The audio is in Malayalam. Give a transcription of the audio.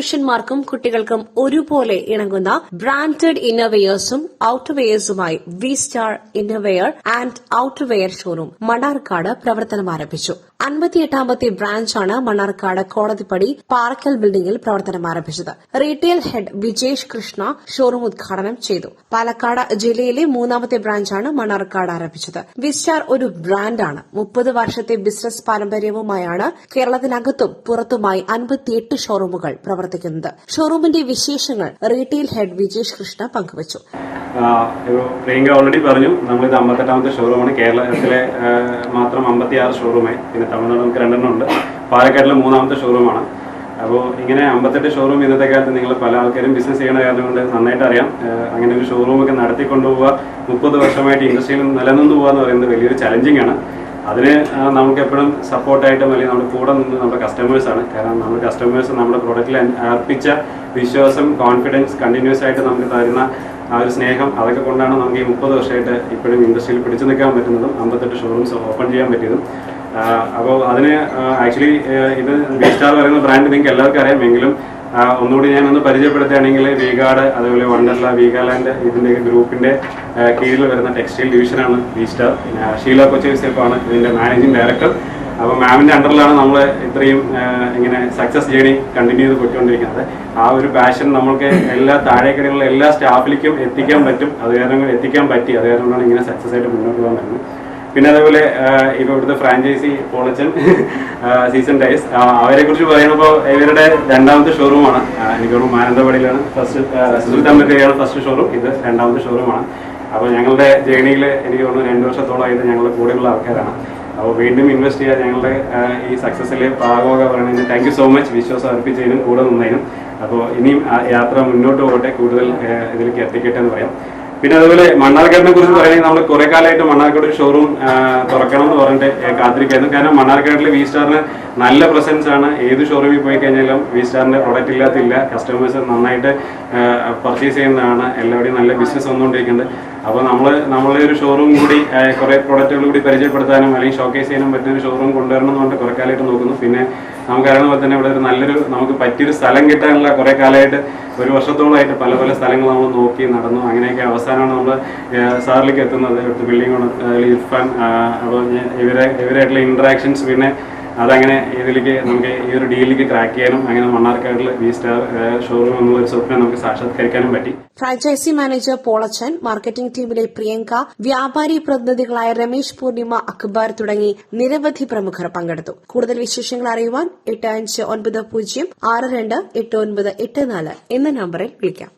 പുരുഷന്മാർക്കും കുട്ടികൾക്കും ഒരുപോലെ ഇണങ്ങുന്ന ബ്രാൻഡഡ് ഇന്നർവെയേഴ്സും ഔട്ടർവെയേഴ്സുമായി V star innerwear and outerwear showroom Mannarkkad പ്രവർത്തനം ആരംഭിച്ചു. അൻപത്തിയെട്ടാമത്തെ ബ്രാഞ്ചാണ് മണ്ണാർക്കാട് കോടതിപ്പടി പാർക്കൽ ബിൽഡിംഗിൽ പ്രവർത്തനം ആരംഭിച്ചത്. Retail head Vijesh Krishna showroom ഉദ്ഘാടനം ചെയ്തു. പാലക്കാട് ജില്ലയിലെ മൂന്നാമത്തെ ബ്രാഞ്ചാണ് മണ്ണാർക്കാട് ആരംഭിച്ചത്. വിസ്റ്റാർ ഒരു ബ്രാൻഡാണ് മുപ്പത് വർഷത്തെ ബിസിനസ് പാരമ്പര്യവുമായാണ് കേരളത്തിനകത്തും പുറത്തുമായി അൻപത്തിയെട്ട് ഷോറൂമുകൾ പ്രവർത്തിക്കുന്നത്. ഷോറൂമിന്റെ വിശേഷങ്ങൾ റീറ്റെയിൽ ഹെഡ് വിജേഷ് കൃഷ്ണ പങ്കുവച്ചു. പ്രിയങ്ക ഓൾറെഡി പറഞ്ഞു. നമ്മളിത് അമ്പത്തെട്ടാമത്തെ ഷോറൂമാണ് കേരളത്തിലെ മാത്രം അമ്പത്തിയാറ് ഷോറൂമായി പിന്നെ തമിഴ്നാട് നമുക്ക് രണ്ടെണ്ണം ഉണ്ട്. പാലക്കാട്ടിലെ മൂന്നാമത്തെ ഷോറൂമാണ് അപ്പോൾ ഇങ്ങനെ അമ്പത്തെട്ട് ഷോറൂം ഇന്നത്തെ കാലത്ത് നിങ്ങൾ പല ആൾക്കാരും ബിസിനസ് ചെയ്യണ കാരണം കൊണ്ട് നന്നായിട്ട് അറിയാം. അങ്ങനെ ഒരു ഷോറൂമൊക്കെ നടത്തിക്കൊണ്ടുപോവുക. മുപ്പത് വർഷമായിട്ട് ഇൻഡസ്ട്രിയിൽ നിലനിന്ന് പോകുക എന്ന് പറയുന്നത് വലിയൊരു ചലഞ്ചിങ് ആണ്. അതിന് നമുക്ക് എപ്പോഴും സപ്പോർട്ടായിട്ടും അല്ലെങ്കിൽ നമ്മുടെ കൂടെ നിന്ന് നമ്മുടെ കസ്റ്റമേഴ്സാണ് കാരണം നമ്മുടെ കസ്റ്റമേഴ്സ് നമ്മുടെ പ്രോഡക്റ്റിൽ അർപ്പിച്ച വിശ്വാസം കോൺഫിഡൻസ് കണ്ടിന്യൂസ് ആയിട്ട് നമുക്ക് തരുന്ന ആ ഒരു സ്നേഹം അതൊക്കെ കൊണ്ടാണ് നമുക്ക് ഈ മുപ്പത് വർഷമായിട്ട് ഇപ്പോഴും ഇൻഡസ്ട്രിയിൽ പിടിച്ചു നിൽക്കാൻ പറ്റുന്നതും അമ്പത്തെട്ട് ഷോറൂംസ് ഓപ്പൺ ചെയ്യാൻ പറ്റിയതും. അപ്പോൾ അതിന് ആക്ച്വലി ഇത് ബീസ്റ്റാർ പറയുന്ന ബ്രാൻഡ് നിങ്ങൾക്ക് എല്ലാവർക്കും അറിയാം എങ്കിലും ആ, ഒന്നുകൂടി ഞാൻ ഒന്ന് പരിചയപ്പെടുത്തുകയാണെങ്കിൽ വീഗാർഡ് അതുപോലെ വണ്ടർല വീഗാലാൻഡ് ഇതിന്റെ ഗ്രൂപ്പിന്റെ കീഴിൽ വരുന്ന ടെക്സ്റ്റൈൽ ഡിവിഷനാണ് ബീസ്റ്റാർ പിന്നെ ഷീല കൊച്ചേഴ്സെപ്പാണ് ഇതിന്റെ മാനേജിംഗ് ഡയറക്ടർ. അപ്പോൾ മാമിന്റെ അണ്ടറിലാണ് നമ്മൾ ഇത്രയും ഇങ്ങനെ സക്സസ് ജേണി കണ്ടിന്യൂ ചെയ്ത് പോയിക്കൊണ്ടിരിക്കുന്നത്. ആ ഒരു പാഷൻ നമ്മൾക്ക് എല്ലാ താഴേക്കടയിലുള്ള എല്ലാ സ്റ്റാഫിലേക്കും എത്തിക്കാൻ പറ്റും. അത് കാരണം എത്തിക്കാൻ പറ്റി. അത് കാരണം ഇങ്ങനെ സക്സസ് ആയിട്ട് മുന്നോട്ട് പോകാൻ പറ്റുന്നത്. പിന്നെ അതേപോലെ ഇപ്പൊ ഇവിടുത്തെ ഫ്രാഞ്ചൈസി പോളച്ചൻ സീസൺ ടൈസ് അവരെ കുറിച്ച് പറയുമ്പോൾ ഇവരുടെ രണ്ടാമത്തെ ഷോറൂമാണ് എനിക്ക് തോന്നുന്നു മാനന്തവാടിയിലാണ് ഫസ്റ്റ് സുൽത്താൻബത്തേരിയാണ് ഫസ്റ്റ് ഷോറൂം ഇത് രണ്ടാമത്തെ ഷോറൂമാണ് അപ്പോൾ ഞങ്ങളുടെ ജേണിയിൽ എനിക്ക് തോന്നുന്നു രണ്ട് വർഷത്തോളമായിട്ട് ഞങ്ങളുടെ കൂടെയുള്ള ആൾക്കാരാണ്. അപ്പോൾ വീണ്ടും ഇൻവെസ്റ്റ് ചെയ്യാൻ ഞങ്ങളുടെ ഈ സക്സസ്സിലെ ഭാഗമൊക്കെ പറയുന്നതിന് താങ്ക് യു സോ മച്ച് വിശ്വാസം അർപ്പിച്ചതിനും കൂടെ നിന്നതിനും. അപ്പോൾ ഇനിയും യാത്ര മുന്നോട്ട് പോകട്ടെ. കൂടുതൽ ഇതിലേക്ക് എത്തിക്കട്ടെ എന്ന് പറയാം. പിന്നെ അതുപോലെ മണ്ണാർക്കാടിനെ കുറിച്ച് പറയുകയാണെങ്കിൽ നമ്മൾ കുറെ കാലമായിട്ട് മണ്ണാർക്കാട് ഷോറൂം തുറക്കണം എന്ന് പറഞ്ഞിട്ട് കാത്തിരിക്കായിരുന്നു. കാരണം മണ്ണാർക്കാടിൽ വി സ്റ്റാറിന് നല്ല പ്രസൻസ് ആണ്. ഏത് ഷോറൂമിൽ പോയി കഴിഞ്ഞാലും വി സ്റ്റാറിന്റെ പ്രൊഡക്റ്റ് ഇല്ലാത്തില്ല. കസ്റ്റമേഴ്സ് നന്നായിട്ട് പർച്ചേസ് ചെയ്യുന്നതാണ്. എല്ലാവരുടെയും നല്ല ബിസിനസ് വന്നുകൊണ്ടിരിക്കുന്നുണ്ട്. അപ്പോൾ നമ്മൾ നമ്മളെ ഒരു ഷോറൂം കൂടി കുറേ കുറെ പ്രൊഡക്റ്റുകൾ കൂടി പരിചയപ്പെടുത്താനും അല്ലെങ്കിൽ ഷോക്കേസ് ചെയ്യാനും പറ്റുന്ന ഒരു ഷോറൂം കൊണ്ടുവരണം എന്ന് പറഞ്ഞിട്ട് കുറെ കാലമായിട്ട് നോക്കുന്നു. പിന്നെ നമുക്കറിയുന്ന പോലെ തന്നെ ഇവിടെ ഒരു നല്ലൊരു നമുക്ക് പറ്റിയൊരു സ്ഥലം കിട്ടാനുള്ള കുറെ കാലമായിട്ട് ഒരു വർഷത്തോളമായിട്ട് പല പല സ്ഥലങ്ങൾ നമ്മൾ നോക്കി നടന്നു. അങ്ങനെയൊക്കെ അവസാനമാണ് നമ്മൾ സാറിലേക്ക് എത്തുന്നത്. ബിൽഡിംഗ് ഇർഫാൻ അപ്പോൾ ഇവരെ ഇവരായിട്ടുള്ള ഇൻട്രാക്ഷൻസ് പിന്നെ അതങ്ങനെ ഇതിലേക്ക് നമുക്ക് ഈ ഒരു ഡീലിലേക്ക് ട്രാക്ക് ചെയ്യാനും അങ്ങനെ മണ്ണാർക്കാടിൽ വി സ്റ്റാർ ഷോറൂം എന്നുള്ള ഒരു സ്വപ്നം നമുക്ക് സാക്ഷാത്കരിക്കാനും പറ്റി. ഫ്രാഞ്ചൈസി മാനേജർ പോളച്ചൻ മാർക്കറ്റിംഗ് ടീമിലെ പ്രിയങ്ക വ്യാപാരി പ്രതിനിധികളായ രമേശ് പൂർണിമ അക്ബർ തുടങ്ങി നിരവധി പ്രമുഖർ പങ്കെടുത്തു. കൂടുതൽ വിശേഷങ്ങൾ അറിയുവാൻ എട്ട് അഞ്ച് ഒൻപത് പൂജ്യം ആറ് രണ്ട് എട്ട് ഒൻപത് എട്ട് നാല് എന്ന നമ്പറിൽ വിളിക്കാം.